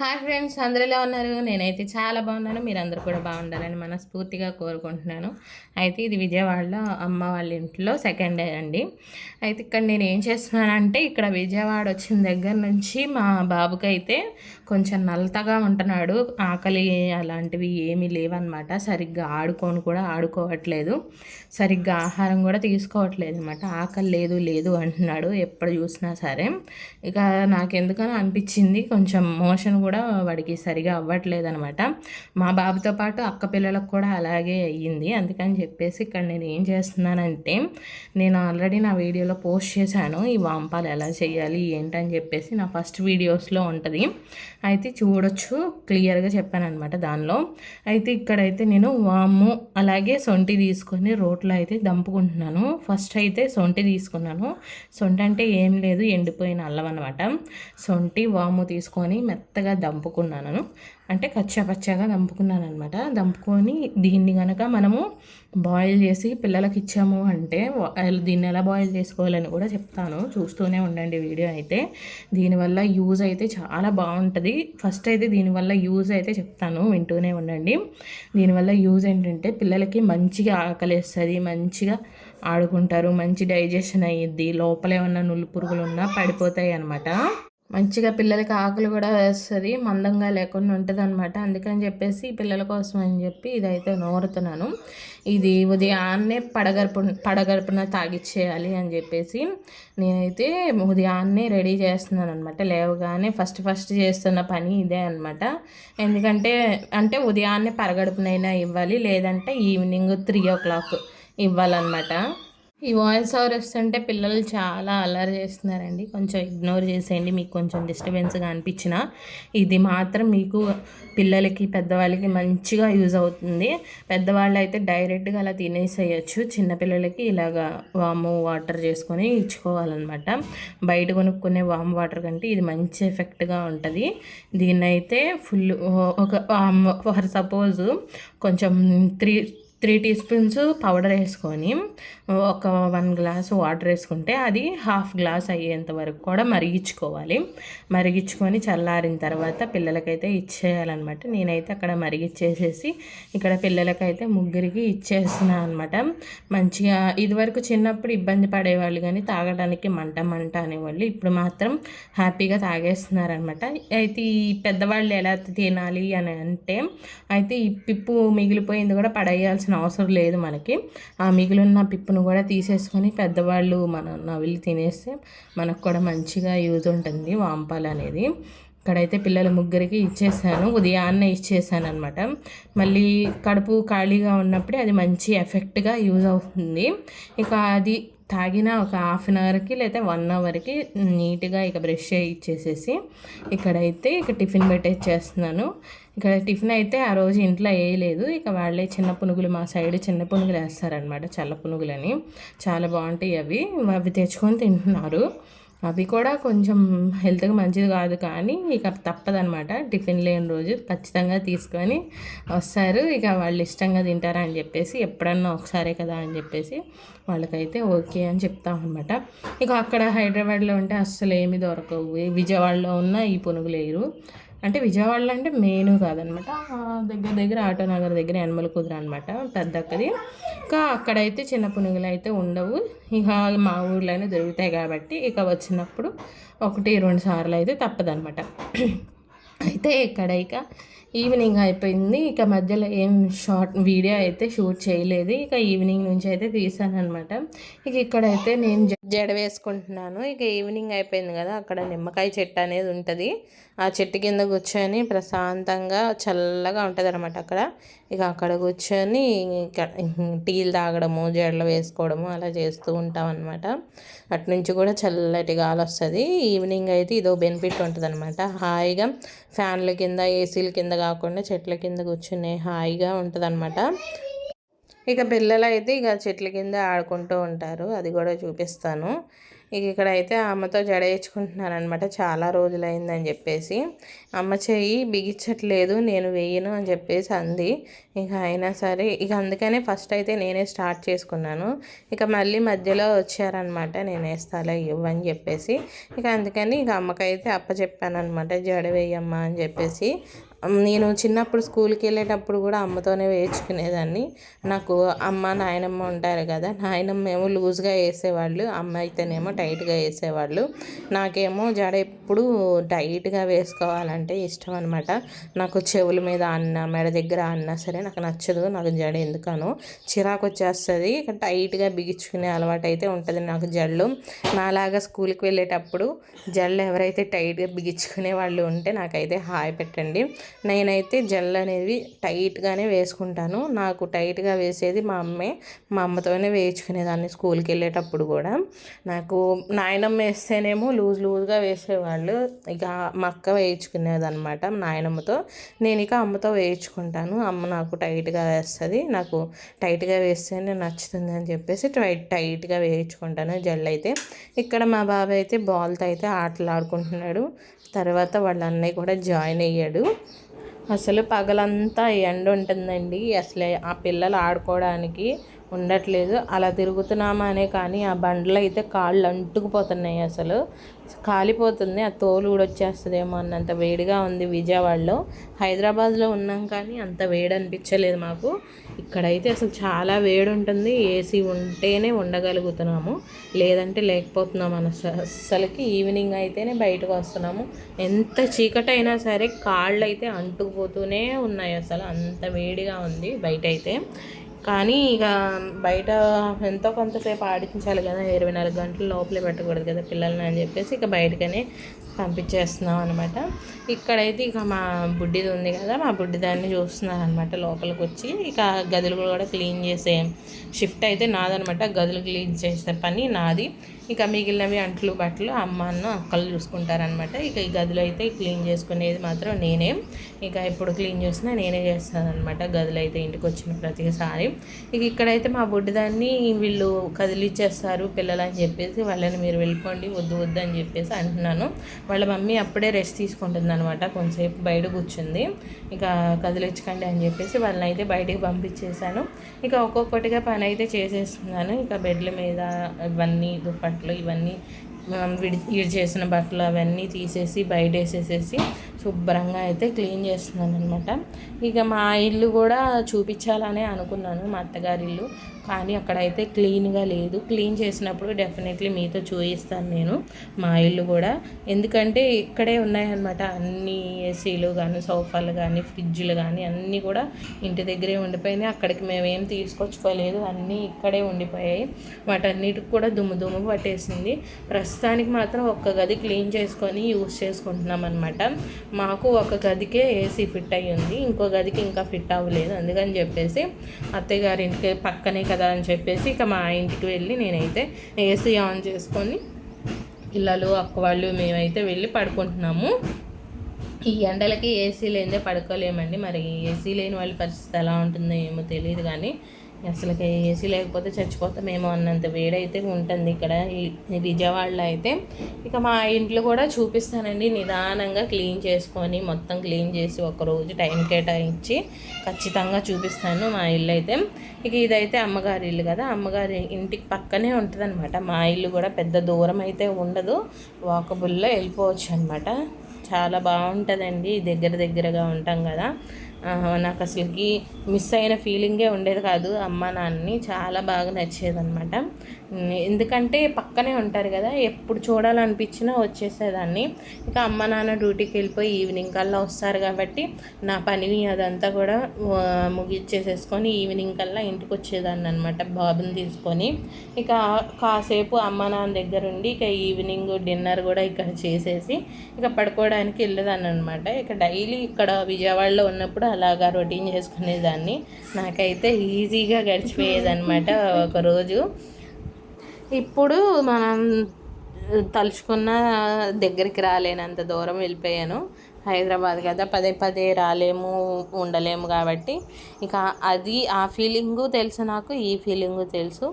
Hi friends అందరిలో ఎలా ఉన్నారు? నేనైతే చాలా బాగున్నాను. మీరు అందరూ కూడా బాగుండాలని మనస్ఫూర్తిగా కోరుకుంటున్నాను. అయితే ఇది విజయవాడలో అమ్మ వాళ్ళ ఇంట్లో సెకండ్ డే అండి. అయితే ఇక్కడ నేను ఏం చేస్తున్నానంటే ఇక్కడ విజయవాడ వచ్చిన దగ్గర నుంచి మా బాబుకి అయితే కొంచెం నల్లతగా ఉంటున్నాడు. ఆకలి అలాంటివి ఏమీ లేవన్నమాట. సరిగ్గా ఆడుకొని కూడా ఆడుకోవట్లేదు. సరిగ్గా ఆహారం కూడా తీసుకోవట్లేదు అనమాట ఆకలి లేదు లేదు అంటున్నాడు ఎప్పుడు చూసినా సరే. ఇక నాకెందుకని అనిపించింది. కొంచెం మోషన్ కూడా వాడికి సరిగా అవ్వట్లేదు అనమాట మా బాబుతో పాటు అక్క పిల్లలకు కూడా అలాగే అయ్యింది. అందుకని చెప్పేసి ఇక్కడ నేను ఏం చేస్తున్నానంటే నేను ఆల్రెడీ నా వీడియోలో పోస్ట్ చేశాను. ఈ వాంపాలు ఎలా చేయాలి ఏంటని చెప్పేసి నా ఫస్ట్ వీడియోస్లో ఉంటుంది. అయితే చూడొచ్చు క్లియర్గా చెప్పాను అనమాట దానిలో. అయితే ఇక్కడైతే నేను వాము అలాగే సొంటి తీసుకొని రోట్లో అయితే దంపుకుంటున్నాను. ఫస్ట్ అయితే సొంటి తీసుకున్నాను. సొంటి అంటే ఏం లేదు ఎండిపోయిన అల్లం అనమాట సొంటి వాము తీసుకొని మెత్తగా దంపుకున్నాను. అంటే కచ్చా పచ్చగా దంపుకున్నాను అనమాట దంపుకొని దీన్ని కనుక మనము బాయిల్ చేసి పిల్లలకి ఇచ్చాము అంటే దీన్ని ఎలా బాయిల్ చేసుకోవాలని కూడా చెప్తాను. చూస్తూనే ఉండండి వీడియో అయితే. దీనివల్ల యూజ్ అయితే చాలా బాగుంటుంది. ఫస్ట్ అయితే దీనివల్ల యూజ్ అయితే చెప్తాను. వింటూనే ఉండండి. దీనివల్ల యూజ్ ఏంటంటే పిల్లలకి మంచిగా ఆకలిస్తుంది మంచిగా ఆడుకుంటారు మంచి డైజెషన్ అయ్యిద్ది లోపలే ఉన్న నులు పురుగులు ఉన్నా పడిపోతాయి అనమాట మంచిగా పిల్లలకి ఆకులు కూడా వేస్తుంది మందంగా లేకుండా ఉంటుంది అనమాట అందుకని చెప్పేసి పిల్లల కోసం అని చెప్పి ఇదైతే నోరుతున్నాను. ఇది ఉదయాన్నే పడగరుపు పడగరుపున తాగిచ్చేయాలి అని చెప్పేసి నేనైతే ఉదయాన్నే రెడీ చేస్తున్నాను అనమాట లేవగానే ఫస్ట్ ఫస్ట్ చేస్తున్న పని ఇదే అనమాట ఎందుకంటే అంటే ఉదయాన్నే పరగడుపునైనా ఇవ్వాలి లేదంటే ఈవినింగ్ త్రీ ఓ క్లాక్ ఇవ్వాలన్నమాట. ఈ వాయిస్ ఓవర్ వస్తుంటే పిల్లలు చాలా అలర్ చేస్తున్నారండి. కొంచెం ఇగ్నోర్ చేసేయండి. మీకు కొంచెం డిస్టర్బెన్స్గా అనిపించిన ఇది మాత్రం మీకు పిల్లలకి పెద్దవాళ్ళకి మంచిగా యూజ్ అవుతుంది. పెద్దవాళ్ళు అయితే డైరెక్ట్గా అలా తినేసేయచ్చు. చిన్నపిల్లలకి ఇలాగా వాము వాటర్ చేసుకొని ఇచ్చుకోవాలన్నమాట. బయట కొనుక్కునే వామ్ వాటర్ కంటే ఇది మంచి ఎఫెక్ట్గా ఉంటుంది. దీన్నైతే ఫుల్ ఒక ఫర్ సపోజ్ కొంచెం three three teaspoons powder వేసుకొని ఒక వన్ గ్లాస్ వాటర్ వేసుకుంటే అది హాఫ్ గ్లాస్ అయ్యేంత వరకు కూడా మరిగించుకోవాలి. మరిగించుకొని చల్లారిన తర్వాత పిల్లలకైతే ఇచ్చేయాలన్నమాట. నేనైతే అక్కడ మరిగిచ్చేసేసి ఇక్కడ పిల్లలకైతే ముగ్గురికి ఇచ్చేస్తున్నాను అనమాట మంచిగా ఇదివరకు చిన్నప్పుడు ఇబ్బంది పడేవాళ్ళు కానీ తాగడానికి మంట మంట అనేవాళ్ళు ఇప్పుడు మాత్రం హ్యాపీగా తాగేస్తున్నారనమాట అయితే ఈ పెద్దవాళ్ళు ఎలా తినాలి అని అంటే అయితే ఈ పిప్పు మిగిలిపోయింది కూడా పడేయాల్సిన చేయాల్సిన అవసరం లేదు మనకి. ఆ మిగిలిన పిప్పును కూడా తీసేసుకొని పెద్దవాళ్ళు మన నవిలి తినేస్తే మనకు కూడా మంచిగా యూజ్ ఉంటుంది వాంపాలు అనేది. ఇక్కడైతే పిల్లల ముగ్గురికి ఇచ్చేసాను ఉదయాన్నే ఇచ్చేసాను అనమాట మళ్ళీ కడుపు ఖాళీగా ఉన్నప్పుడే అది మంచి ఎఫెక్ట్గా యూజ్ అవుతుంది. ఇక అది తాగిన ఒక హాఫ్ అన్ అవర్కి లేదా వన్ అవర్కి నీట్గా ఇక బ్రష్ ఇచ్చేసేసి ఇక్కడైతే ఇక టిఫిన్ పెట్టేసేస్తున్నాను. ఇక్కడ టిఫిన్ అయితే ఆ రోజు ఇంట్లో వేయలేదు. ఇక వాళ్ళే చిన్న పునుగులు మా సైడ్ చిన్న పునుగులు వేస్తారనమాట చల్ల పునుగులని. చాలా బాగుంటాయి అవి. అవి తెచ్చుకొని తింటున్నారు. అవి కూడా కొంచెం హెల్త్కి మంచిది కాదు కానీ ఇక తప్పదనమాట టిఫిన్ లేని రోజు ఖచ్చితంగా తీసుకొని వస్తారు. ఇక వాళ్ళు ఇష్టంగా తింటారా అని చెప్పేసి ఎప్పుడన్నా ఒకసారే కదా అని చెప్పేసి వాళ్ళకైతే ఓకే అని చెప్తాం అనమాట ఇక అక్కడ హైదరాబాద్లో ఉంటే అస్సలు ఏమి దొరకవు. విజయవాడలో ఉన్న ఈ పునుగులేరు. అంటే విజయవాడలో అంటే మెయిన్ కాదనమాట. దగ్గర దగ్గర ఆటో నగర్ దగ్గర యనమల కుదురు అనమాట. పెద్దక్కది. ఇంకా అక్కడైతే చిన్న పునుగులు అయితే ఉండవు. ఇక మా ఊర్లోనే దొరుకుతాయి కాబట్టి ఇక వచ్చినప్పుడు ఒకటి రెండు సార్లు అయితే తప్పదనమాట. అయితే ఇక్కడ ఇక ఈవినింగ్ అయిపోయింది. ఇక మధ్యలో ఏం షార్ట్ వీడియో అయితే షూట్ చేయలేదు. ఇక ఈవినింగ్ నుంచి అయితే తీసాను అనమాట ఇక ఇక్కడైతే నేను జడ వేసుకుంటున్నాను. ఇక ఈవినింగ్ అయిపోయింది కదా అక్కడ నిమ్మకాయ చెట్టు అనేది ఉంటుంది. ఆ చెట్టు కింద కూర్చొని ప్రశాంతంగా చల్లగా ఉంటుంది అనమాట అక్కడ. ఇక అక్కడ కూర్చొని టీలు తాగడము జడలు వేసుకోవడము అలా చేస్తూ ఉంటాం అనమాట అటు నుంచి కూడా చల్లటి గాలి వస్తుంది. ఈవినింగ్ అయితే ఇదో బెనిఫిట్ ఉంటుంది అనమాట హాయిగా ఫ్యాన్ల కింద ఏసీల కింద కాకుండా చెట్ల కింద కూర్చునే హాయిగా ఉంటుంది అనమాట ఇక పిల్లలు అయితే ఇక చెట్ల కింద ఆడుకుంటూ ఉంటారు. అది కూడా చూపిస్తాను. ఇక ఇక్కడ అయితే అమ్మతో జడ వేయించుకుంటున్నాను చాలా రోజులైందని చెప్పేసి. అమ్మ చెయ్యి బిగించట్లేదు నేను వేయను అని చెప్పేసి అంది. ఇక అయినా సరే ఇక అందుకనే ఫస్ట్ అయితే నేనే స్టార్ట్ చేసుకున్నాను. ఇక మళ్ళీ మధ్యలో వచ్చారనమాట నేను వేస్తాలే ఇవ్వని చెప్పేసి. ఇక అందుకని ఇక అమ్మకైతే అప్ప చెప్పాను అనమాట జడ వేయమ్మా అని చెప్పేసి. నేను చిన్నప్పుడు స్కూల్కి వెళ్ళేటప్పుడు కూడా అమ్మతోనే వేయించుకునేదాన్ని. నాకు అమ్మ నాయనమ్మ ఉంటారు కదా నాయనమ్మ ఏమో లూజ్గా వేసేవాళ్ళు అమ్మ అయితేనేమో టైట్గా వేసేవాళ్ళు. నాకేమో జడ ఎప్పుడు టైట్గా వేసుకోవాలంటే ఇష్టం అనమాట నాకు చెవుల మీద అన్న మెడ దగ్గర అన్నా సరే నాకు నచ్చదు నాకు జడ ఎందుకనో. చిరాకు వచ్చేస్తుంది టైట్గా బిగించుకునే అలవాటు అయితే ఉంటుంది నాకు జడలు. నాలాగా స్కూల్కి వెళ్ళేటప్పుడు జడలు ఎవరైతే టైట్గా బిగించుకునే వాళ్ళు ఉంటే నాకైతే హాయ్ పెట్టండి. నేనైతే జెల్ అనేది టైట్గానే వేసుకుంటాను. నాకు టైట్గా వేసేది మా అమ్మే. మా అమ్మతోనే వేయించుకునేదాన్ని స్కూల్కి వెళ్ళేటప్పుడు కూడా. నాకు నాయనమ్మ వేస్తేనేమో లూజ్ లూజ్గా వేసేవాళ్ళు. ఇక మా అక్క వేయించుకునేదనమాట నాయనమ్మతో. నేను ఇక అమ్మతో వేయించుకుంటాను. అమ్మ నాకు టైట్గా వేస్తుంది. నాకు టైట్గా వేస్తేనే నచ్చుతుంది అని చెప్పేసి టైట్ టైట్గా వేయించుకుంటాను జెల్ అయితే. ఇక్కడ మా బాబాయ్ అయితే బాల్తో అయితే ఆటలు ఆడుకుంటున్నాడు. తర్వాత వాళ్ళ అన్నయ్య కూడా జాయిన్ అయ్యాడు. అసలు పగలంతా ఎండ ఉంటుందండి అసలు ఆ పిల్లలు ఆడుకోవడానికి ఉండట్లేదు. అలా తిరుగుతున్నామనే కానీ ఆ బండ్లు అయితే కాళ్ళు అంటుకుపోతున్నాయి అసలు. కాలిపోతుంది. ఆ తోలు కూడా వచ్చేస్తుందేమో అన్నంత వేడిగా ఉంది విజయవాడలో. హైదరాబాద్లో ఉన్నాం కానీ అంత వేడి అనిపించలేదు మాకు. ఇక్కడైతే అసలు చాలా వేడి ఉంటుంది. ఏసీ ఉంటేనే ఉండగలుగుతున్నాము. లేదంటే లేకపోతున్నాం మన అసలుకి ఈవినింగ్ అయితేనే బయటకు వస్తున్నాము. ఎంత చీకటైనా సరే కాళ్ళు అయితే అంటుకుపోతూనే ఉన్నాయి అసలు. అంత వేడిగా ఉంది బయట అయితే కానీ ఇక బయట ఎంతో కొంతసేపు ఆడించాలి కదా ఇరవై నాలుగు గంటల లోపలే పెట్టకూడదు కదా పిల్లల్ని అని చెప్పేసి ఇక బయటకనే పంపించేస్తున్నాం అనమాట ఇక్కడైతే ఇక మా బుడ్డిది ఉంది కదా మా బుడ్డి దాన్ని చూస్తున్నారు అనమాట లోపలికి వచ్చి ఇక గదులు కూడా క్లీన్ చేసే షిఫ్ట్ అయితే నాదనమాట గదులు క్లీన్ చేసే పని నాది. ఇక మిగిలినవి అంట్లు బట్టలు అమ్మ అన్న అక్కలు చూసుకుంటారనమాట ఇక ఈ గదులు అయితే క్లీన్ చేసుకునేది మాత్రం నేనే. ఇక ఎప్పుడు క్లీన్ చేసినా నేనే చేస్తాను అనమాట గదులు అయితే ఇంటికి వచ్చిన ప్రతిసారి. ఇక ఇక్కడైతే మా బుడ్డిదాన్ని వీళ్ళు కదిలిచ్చేస్తారు పిల్లలు అని చెప్పేసి వాళ్ళని మీరు వెళ్ళిపోండి వద్దు వద్దు అని చెప్పేసి అంటున్నాను. వాళ్ళ మమ్మీ అప్పుడే రెస్ట్ తీసుకుంటుంది అనమాట కొంతసేపు బయట కూర్చుంది. ఇక కదిలించకండి అని చెప్పేసి వాళ్ళని అయితే బయటికి పంపించేశాను. ఇక ఒక్కొక్కటిగా పని అయితే చేసేస్తున్నాను. ఇక బెడ్ల మీద ఇవన్నీ దుప్పట్లు ఇవన్నీ విడి విడి చేసిన బట్టలు అవన్నీ తీసేసి బయట వేసేసేసి శుభ్రంగా అయితే క్లీన్ చేస్తున్నాను అనమాట ఇక మా ఇల్లు కూడా చూపించాలనే అనుకున్నాను మా అత్తగారి ఇల్లు. కానీ అక్కడైతే క్లీన్గా లేదు. క్లీన్ చేసినప్పుడు డెఫినెట్లీ మీతో చూపిస్తాను నేను మా ఇల్లు కూడా. ఎందుకంటే ఇక్కడే ఉన్నాయన్నమాట. అన్ని ఏసీలు కానీ సోఫాలు కానీ ఫ్రిడ్జ్లు కానీ అన్నీ కూడా ఇంటి దగ్గరే ఉండిపోయినాయి. అక్కడికి మేమేం తీసుకొచ్చుకోలేదు. అన్నీ ఇక్కడే ఉండిపోయాయి. వాటన్నిటికి కూడా దుమ్ము దుమ్ము పట్టేసింది. ప్రస్తుతానికి మాత్రం ఒక్క గది క్లీన్ చేసుకొని యూస్ చేసుకుంటున్నాం అనమాట మాకు ఒక గదికే ఏసీ ఫిట్ అయ్యి ఉంది. ఇంకో గదికి ఇంకా ఫిట్ అవ్వలేదు. అందుకని చెప్పేసి అత్తయ్య గారి ఇంటికి పక్కనే కదా అని చెప్పేసి ఇక మా ఇంటికి వెళ్ళి నేనైతే ఏసీ ఆన్ చేసుకొని పిల్లలు అక్క వాళ్ళు మేమైతే వెళ్ళి పడుకుంటున్నాము. ఈ ఎండలకి ఏసీ లేనిదే పడుకోలేమండి. మరి ఏసీ లేని వాళ్ళ పరిస్థితి ఎలా ఉంటుందో ఏమో తెలియదు కానీ అసలుకి ఏసీ లేకపోతే చచ్చిపోతామేమో అన్నంత వేడైతే ఉంటుంది ఇక్కడ. ఈ విజయవాడలో అయితే ఇక మా ఇంట్లో కూడా చూపిస్తానండి. నిదానంగా క్లీన్ చేసుకొని మొత్తం క్లీన్ చేసి ఒకరోజు టైం కేటాయించి ఖచ్చితంగా చూపిస్తాను మా ఇల్లు అయితే. ఇక ఇదైతే అమ్మగారి ఇల్లు కదా. అమ్మగారి ఇంటికి పక్కనే ఉంటుంది అనమాట మా ఇల్లు కూడా పెద్ద దూరం అయితే ఉండదు. వాకబుల్లో వెళ్ళిపోవచ్చు అనమాట చాలా బాగుంటుందండి. దగ్గర దగ్గరగా ఉంటాం కదా. నాకు అసలుకి మిస్ అయిన ఫీలింగే ఉండేది కాదు. అమ్మ నాన్నని చాలా బాగా నచ్చేది అనమాట ఎందుకంటే పక్కనే ఉంటారు కదా ఎప్పుడు చూడాలనిపించినా వచ్చేసేదాన్ని. ఇంకా అమ్మ నాన్న డ్యూటీకి వెళ్ళిపోయి ఈవినింగ్ కల్లా వస్తారు కాబట్టి నా పని అదంతా కూడా ముగిచ్చేసేసుకొని ఈవినింగ్ కల్లా ఇంటికి వచ్చేదాన్ని అనమాట బాబుని తీసుకొని. ఇక కాసేపు అమ్మ నాన్న దగ్గర ఉండి ఇక ఈవినింగ్ డిన్నర్ కూడా ఇక్కడ చేసేసి ఇక పడుకోవడానికి వెళ్ళేదాన్ని అనమాట ఇక డైలీ ఇక్కడ విజయవాడలో ఉన్నప్పుడు అలాగా రొటీన్ చేసుకునేదాన్ని. నాకైతే ఈజీగా గడిచిపోయేదన్నమాట ఒకరోజు ఇప్పుడు మనం తలుచుకున్న దగ్గరికి రాలేనంత దూరం వెళ్ళిపోయాను. హైదరాబాద్ కదా పదే పదే రాలేము ఉండలేము కాబట్టి. ఇక అది ఆ ఫీలింగు తెలుసు నాకు ఈ ఫీలింగు తెలుసు.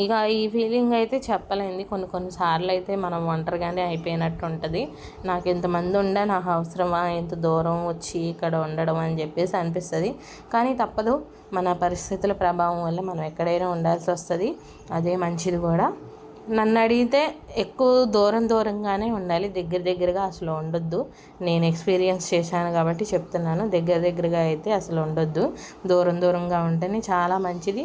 ఇక ఈ ఫీలింగ్ అయితే చెప్పలేంది. కొన్ని కొన్ని సార్లు అయితే మనం ఒంటరిగానే అయిపోయినట్టు ఉంటుంది. నాకు ఎంతమంది ఉండే నాకు అవసరమా ఇంత దూరం వచ్చి ఇక్కడ ఉండడం అని చెప్పేసి అనిపిస్తుంది. కానీ తప్పదు మన పరిస్థితుల ప్రభావం వల్ల మనం ఎక్కడైనా ఉండాల్సి వస్తుంది. అదే మంచిది కూడా. నన్ను అడిగితే ఎక్కువ దూరం దూరంగానే ఉండాలి. దగ్గర దగ్గరగా అసలు ఉండొద్దు. నేను ఎక్స్పీరియన్స్ చేశాను కాబట్టి చెప్తున్నాను. దగ్గర దగ్గరగా అయితే అసలు ఉండొద్దు. దూరం దూరంగా ఉంటేనే చాలా మంచిది.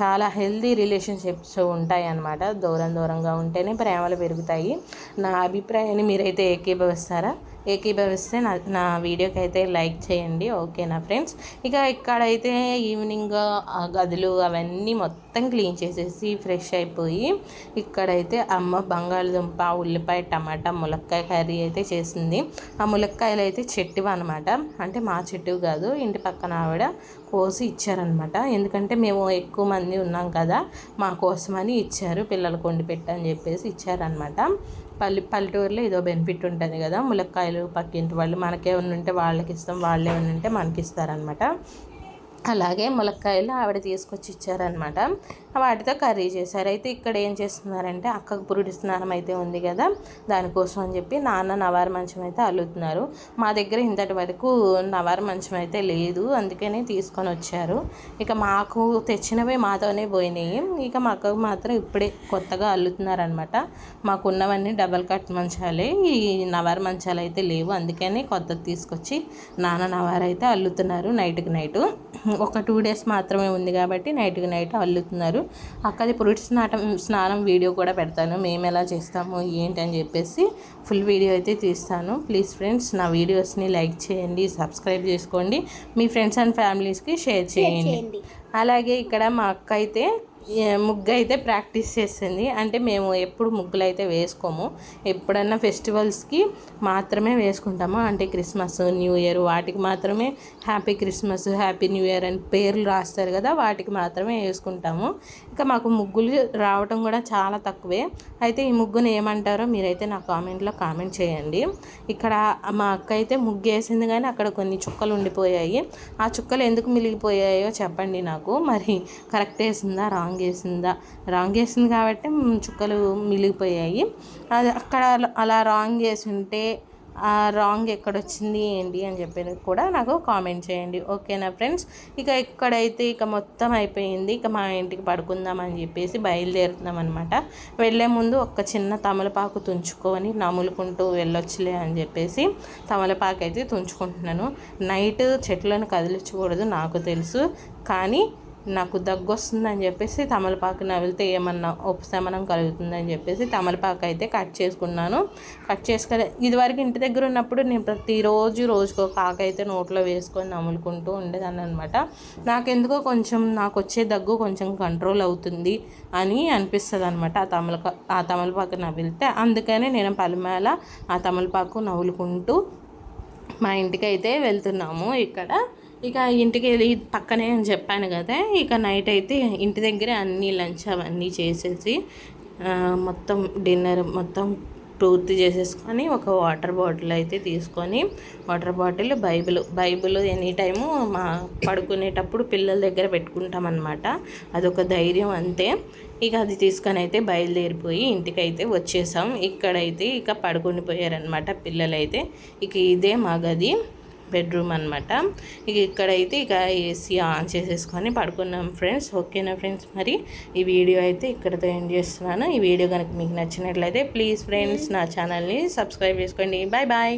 చాలా హెల్దీ రిలేషన్షిప్స్ ఉంటాయి అన్నమాట దూరం దూరంగా ఉంటేనే ప్రేమలు పెరుగుతాయి. నా అభిప్రాయాన్ని మీరైతే ఏకీభవిస్తారా? ఏకీభవిస్తే నా నా వీడియోకి అయితే లైక్ చేయండి ఓకేనా ఫ్రెండ్స్? ఇక ఇక్కడైతే ఈవినింగ్ ఆ గదులు అవన్నీ మొత్తం క్లీన్ చేసేసి ఫ్రెష్ అయిపోయి ఇక్కడైతే అమ్మ బంగాళదుంప ఉల్లిపాయ టమాటా ములక్కాయ కర్రీ అయితే చేసింది. ఆ ములక్కాయలు అయితే చెట్టువి అనమాట అంటే మా చెట్టు కాదు ఇంటి పక్కన ఆవిడ కోసి ఇచ్చారనమాట ఎందుకంటే మేము ఎక్కువ మంది ఉన్నాం కదా మా కోసమని ఇచ్చారు పిల్లలకు వండి పెట్టని చెప్పేసి ఇచ్చారనమాట పల్లె పల్లెటూరులో ఏదో బెనిఫిట్ ఉంటుంది కదా. ములక్కాయలు పక్కింటి వాళ్ళు మనకే ఉంటే వాళ్ళకి ఇస్తాం వాళ్ళే ఉంటే మనకి ఇస్తారనమాట అలాగే ములక్కాయలు ఆవిడ తీసుకొచ్చి ఇచ్చారనమాట వాటితో కర్రీ చేశారు. అయితే ఇక్కడ ఏం చేస్తున్నారంటే అక్కకు పురుడి స్నానం అయితే ఉంది కదా దానికోసం అని చెప్పి నాన్న నవారు మంచం అయితే అల్లుతున్నారు. మా దగ్గర ఇంతటి వరకు నవారు మంచం అయితే లేదు అందుకనే తీసుకొని వచ్చారు. ఇక మాకు తెచ్చినవే మాతోనే పోయినాయి. ఇక మా అక్కకు మాత్రం ఇప్పుడే కొత్తగా అల్లుతున్నారనమాట మాకున్నవన్నీ డబల్ కట్ మంచాలే ఈ నవారు మంచాలు అయితే లేవు అందుకని కొత్తది తీసుకొచ్చి నాన్న నవారు అయితే అల్లుతున్నారు నైట్కి నైట్. ఒక టూ డేస్ మాత్రమే ఉంది కాబట్టి నైట్కి నైట్ అల్లుతున్నారు. అక్కది పురుటి స్నానం స్నానం వీడియో కూడా పెడతాను. మేము ఎలా చేస్తాము ఏంటి అని చెప్పేసి ఫుల్ వీడియో అయితే తీస్తాను. ప్లీజ్ ఫ్రెండ్స్ నా వీడియోస్ని లైక్ చేయండి సబ్స్క్రైబ్ చేసుకోండి. మీ ఫ్రెండ్స్ అండ్ ఫ్యామిలీస్కి షేర్ చేయండి. అలాగే ఇక్కడ మా అక్క అయితే ముగ్గు అయితే ప్రాక్టీస్ చేసింది. అంటే మేము ఎప్పుడు ముగ్గులు అయితే వేసుకోము. ఎప్పుడన్నా ఫెస్టివల్స్కి మాత్రమే వేసుకుంటాము? అంటే క్రిస్మస్ న్యూ ఇయర్ వాటికి మాత్రమే happy Christmas happy new year అని పేర్లు రాస్తారు కదా వాటికి మాత్రమే వేసుకుంటాము. ఇంకా మాకు ముగ్గులు రావటం కూడా చాలా తక్కువే. అయితే ఈ ముగ్గును ఏమంటారో మీరైతే నా కామెంట్లో కామెంట్ చేయండి. ఇక్కడ మా అక్క అయితే ముగ్గు వేసింది కానీ అక్కడ కొన్ని చుక్కలు ఉండిపోయాయి. ఆ చుక్కలు ఎందుకు మిలిగిపోయాయో చెప్పండి నాకు. మరి కరెక్ట్ వేసిందా? రాంగ్ రాంగ్ వేసిందా రాంగ్ వేసింది కాబట్టి చుక్కలు మిలిగిపోయాయి అది అక్కడ అలా రాంగ్ వేసి ఉంటే ఆ రాంగ్ ఎక్కడొచ్చింది ఏంటి అని చెప్పి కూడా నాకు కామెంట్ చేయండి. ఓకేనా ఫ్రెండ్స్? ఇక ఇక్కడైతే ఇక మొత్తం అయిపోయింది. ఇక మా ఇంటికి పడుకుందాం అని చెప్పేసి బయలుదేరుతున్నాం అనమాట వెళ్ళే ముందు ఒక చిన్న తమలపాకు తుంచుకొని నములుకుంటూ వెళ్ళొచ్చులే అని చెప్పేసి తమలపాకు అయితే తుంచుకుంటున్నాను. నైట్ చెట్లను కదిలించకూడదు నాకు తెలుసు. కానీ నాకు దగ్గు వస్తుందని చెప్పేసి తమలపాకు నవిలితే ఏమన్నా ఉపశమనం కలుగుతుందని చెప్పేసి తమలపాకు అయితే కట్ చేసుకున్నాను. కట్ చేసుకొని ఇదివరకు ఇంటి దగ్గర ఉన్నప్పుడు నేను ప్రతిరోజు రోజుకో కాక అయితే నోట్లో వేసుకొని నములుకుంటూ ఉండేదాన్ని అనమాట నాకెందుకో కొంచెం నాకు వచ్చే దగ్గు కొంచెం కంట్రోల్ అవుతుంది అని అనిపిస్తుంది అనమాట ఆ తమలపా ఆ తమలపాకు నవిలితే అందుకనే నేను పలిమేల ఆ తమలపాకు నవ్వులుకుంటూ మా ఇంటికి అయితే వెళ్తున్నాము ఇక్కడ. ఇక ఇంటికి వెళ్ళి పక్కనే అని చెప్పాను కదా ఇక నైట్ అయితే ఇంటి దగ్గరే అన్నీ లంచ్ అవన్నీ చేసేసి మొత్తం డిన్నర్ మొత్తం పూర్తి చేసేసుకొని ఒక వాటర్ బాటిల్ అయితే తీసుకొని water bottle Bible Bible any time మా పడుకునేటప్పుడు పిల్లల దగ్గర పెట్టుకుంటాం అనమాట అదొక ధైర్యం అంతే. ఇక అది తీసుకొని అయితే బయలుదేరిపోయి ఇంటికి అయితే వచ్చేసాం. ఇక్కడైతే ఇక పడుకొని పోయారనమాట పిల్లలైతే. ఇక ఇదే మా గది. బెడ్రూమ్ అనమాట ఇక ఇక్కడైతే ఇక ఏసీ ఆన్ చేసేసుకొని పడుకున్నాం ఫ్రెండ్స్. ఓకేనా ఫ్రెండ్స్? మరి ఈ వీడియో అయితే ఇక్కడతో ఎండ్ చేస్తున్నాను. ఈ వీడియో కనుక మీకు నచ్చినట్లయితే ప్లీజ్ ఫ్రెండ్స్ నా ఛానల్ని సబ్స్క్రైబ్ చేసుకోండి. Bye bye.